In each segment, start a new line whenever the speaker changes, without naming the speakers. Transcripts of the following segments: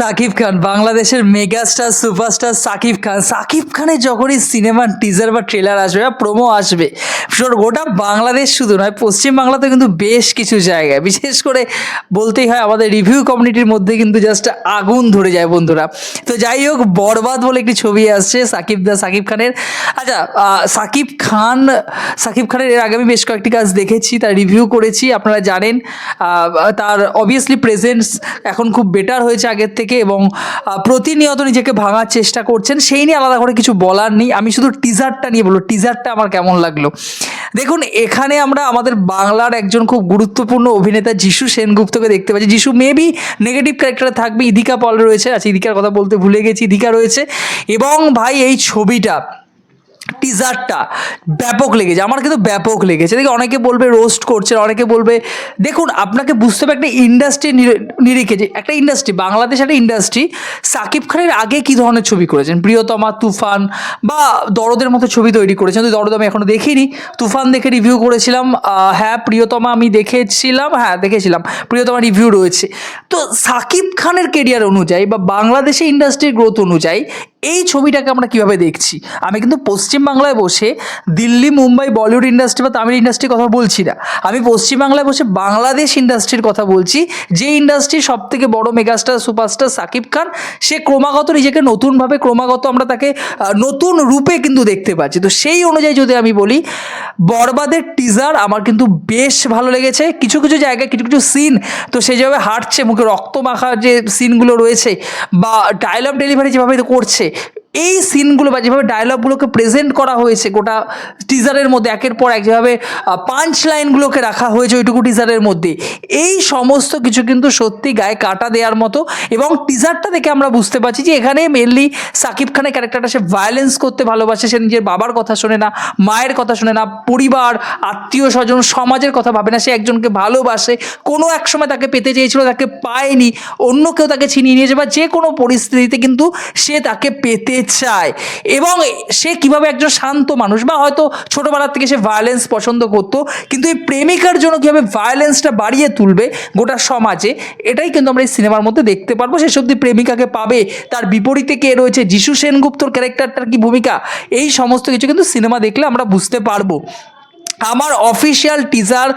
সাকিব খান, বাংলাদেশের megastar superstar Shakib Khan. Shakib খানের যখনই সিনেমার টিজার বা ট্রেলার আসবে বা প্রোমো আসবে গোটা বাংলাদেশ শুধু নয় পশ্চিমবাংলাতে কিন্তু বেশ কিছু জায়গায়। বিশেষ করে বলতেই হয়, আমাদের রিভিউ কমিউনিটির মধ্যে কিন্তু জাস্ট আগুন ধরে যায় বন্ধুরা। তো যাই হোক, বরবাদ বলে একটি ছবি আসছে সাকিব দা সাকিব খানের। আচ্ছা সাকিব খান, সাকিব খানের এর আগে আমি বেশ কয়েকটি কাজ দেখেছি, তার রিভিউ করেছি, আপনারা জানেন। তার অবভিয়াসলি প্রেজেন্স এখন খুব বেটার হয়েছে আগের থেকে। এবং প্রতিনিয়ত নিজেকে ভাঙার চেষ্টা করছেন, সেই নিয়ে আলাদা করে কিছু বলার নেই। আমি শুধু টিজারটা নিয়ে বলব টিজারটা আমার কেমন লাগল। দেখুন, এখানে আমরা আমাদের বাংলার একজন খুব গুরুত্বপূর্ণ অভিনেতা যিশু সেনগুপ্তকে দেখতে পাচ্ছি। যিশু মেবি নেগেটিভ ক্যারেক্টারে থাকবে, ইদিকা পল রয়েছে। আচ্ছা ইদিকার কথা বলতে ভুলে গেছি, ইদিকা রয়েছে। এবং ভাই, এই ছবিটা টিজারটা ব্যাপক লেগেছে, আমার কিন্তু ব্যাপক লেগেছে। দেখি অনেকে বলবে রোস্ট করছে, অনেকে বলবে, দেখুন, আপনাকে বুঝতে হবে একটা ইন্ডাস্ট্রি নিরিখে যে, একটা ইন্ডাস্ট্রি বাংলাদেশ একটা ইন্ডাস্ট্রি সাকিব খানের আগে কী ধরনের ছবি করেছেন? প্রিয়তমা, তুফান, বা দরদের মতো ছবি তৈরি করেছেন। তো দরদ আমি এখনও দেখিনি, তুফান দেখে রিভিউ করেছিলাম হ্যাঁ প্রিয়তমা আমি দেখেছিলাম হ্যাঁ দেখেছিলাম, প্রিয়তমা রিভিউ রয়েছে। তো সাকিব খানের কেরিয়ার অনুযায়ী বা বাংলাদেশে ইন্ডাস্ট্রির গ্রোথ অনুযায়ী এই ছবিটাকে আমরা কীভাবে দেখছি? আমি কিন্তু পশ্চিমবাংলায় বসে দিল্লি, মুম্বাই, বলিউড ইন্ডাস্ট্রি বা তামিল ইন্ডাস্ট্রির কথা বলছি না। আমি পশ্চিমবাংলায় বসে বাংলাদেশ ইন্ডাস্ট্রির কথা বলছি। যে ইন্ডাস্ট্রির সব থেকে বড় মেগাস্টার সুপারস্টার সাকিব খান, সে ক্রমাগত নিজেকে নতুনভাবে ক্রমাগত আমরা তাকে নতুন রূপে কিন্তু দেখতে পাচ্ছি। তো সেই অনুযায়ী যদি আমি বলি বরবাদের টিজার আমার কিন্তু বেশ ভালো লেগেছে। কিছু কিছু জায়গায় কিছু কিছু সিন তো সে যেভাবে হাঁটছে, মুখে রক্ত মাখা যে সিনগুলো রয়েছে, বা ডায়লগ ডেলিভারি যেভাবে করছে এই সিনগুলো বা যেভাবে ডায়লগগুলোকে প্রেজেন্ট করা হয়েছে, গোটা টিজারের মধ্যে, একের পর এক যেভাবে পাঞ্চ লাইনগুলোকে রাখা হয়েছে ওইটুকু টিজারের মধ্যে, এই সমস্ত কিছু কিন্তু সত্যি গায়ে কাটা দেওয়ার মতো এবং টিজারটা দেখে আমরা বুঝতে পারছি যে এখানে মেনলি সাকিব খানের ক্যারেক্টারটা সে ভায়োলেন্স করতে ভালোবাসে, সে নিজের বাবার কথা শোনে না, মায়ের কথা শোনে না, পরিবার, আত্মীয় স্বজন, সমাজের কথা ভাবে না, সে একজনকে ভালোবাসে, কোনো এক সময় তাকে পেতে চেয়েছিল, তাকে পায়নি, অন্য কেউ তাকে ছিনিয়ে নিয়েছে বা যে কোনো পরিস্থিতিতে কিন্তু সে তাকে পেতে চায়। এবং সে কীভাবে একজন শান্ত মানুষ বা হয়তো ছোটোবেলার থেকে সে ভায়োলেন্স পছন্দ করতো, কিন্তু এই প্রেমিকার জন্য কীভাবে ভায়োলেন্সটা বাড়িয়ে তুলবে গোটা সমাজে, এটাই কিন্তু আমরা এই সিনেমার মধ্যে দেখতে পারব। সে অব্দি প্রেমিকাকে পাবে, তার বিপরীতে কে রয়েছে? যিশু সেনগুপ্তর ক্যারেক্টারটার কি ভূমিকা? এই সমস্ত কিছু কিন্তু সিনেমা দেখলে আমরা বুঝতে পারব। আমার অফিসিয়াল টিজার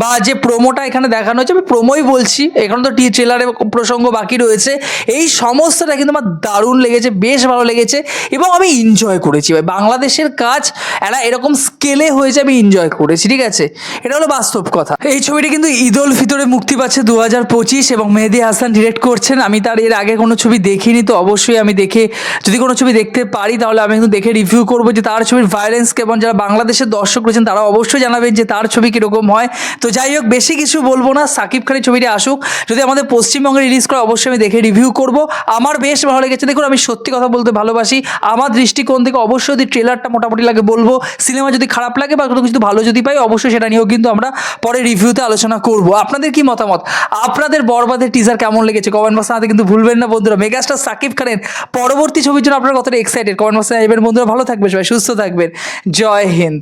বা যে প্রোমোটা এখানে দেখানো হচ্ছে আমি প্রোমোই বলছি। এখানে তো টি ট্রেলারের প্রসঙ্গ বাকি রয়েছে। এই সমস্তটা কিন্তু আমার দারুণ লেগেছে, বেশ ভালো লেগেছে এবং আমি এনজয় করেছি ভাই। বাংলাদেশের কাজ একটা এরকম স্কেলে হয়েছে, আমি এনজয় করেছি, ঠিক আছে? এটা হলো বাস্তব কথা। এই ছবিটি কিন্তু ঈদ উল ফিতরে মুক্তি পাচ্ছে দু হাজার পঁচিশ এবং মেহেদি হাসান ডিরেক্ট করছেন। আমি তার এর আগে কোনো ছবি দেখিনি, তো অবশ্যই আমি দেখে, যদি কোনো ছবি দেখতে পারি, তাহলে আমি কিন্তু দেখে রিভিউ করব যে তার ছবির ভায়োলেন্স কেমন। যারা বাংলাদেশের দর্শক রয়েছেন তারা অবশ্যই জানাবেন যে তার ছবি কীরকম হয়। তো যাই হোক, বেশি কিছু বলব না। সাকিব খানের ছবিটা আসুক। যদি আমাদের পশ্চিমবঙ্গে রিলিজ করে, অবশ্যই আমি দেখে রিভিউ করব। আমার বেশ ভালো লেগেছে। দেখুন, আমি সত্যি কথা বলতে ভালোবাসি। আমার দৃষ্টিকোণ থেকে অবশ্যই যদি ট্রেলারটা মোটামুটি লাগে বলব। সিনেমা যদি খারাপ লাগে বা কোনো কিছু ভালো যদি পাই, অবশ্যই সেটা নিয়েও কিন্তু আমরা পরে রিভিউতে আলোচনা করব। আপনাদের কি মতামত? আপনাদের বরবাদের টিজার কেমন লেগেছে? কমেন্ট বক্সে আমাদের কিন্তু ভুলবেন না, বন্ধুরা। মেগাস্টার সাকিব খানের পরবর্তী ছবির জন্য আপনারা কতটা এক্সাইটেড কমেন্ট বক্সে এবার বন্ধুরা। ভালো থাকবেন সবাই, সুস্থ থাকবেন। জয় হিন্দ।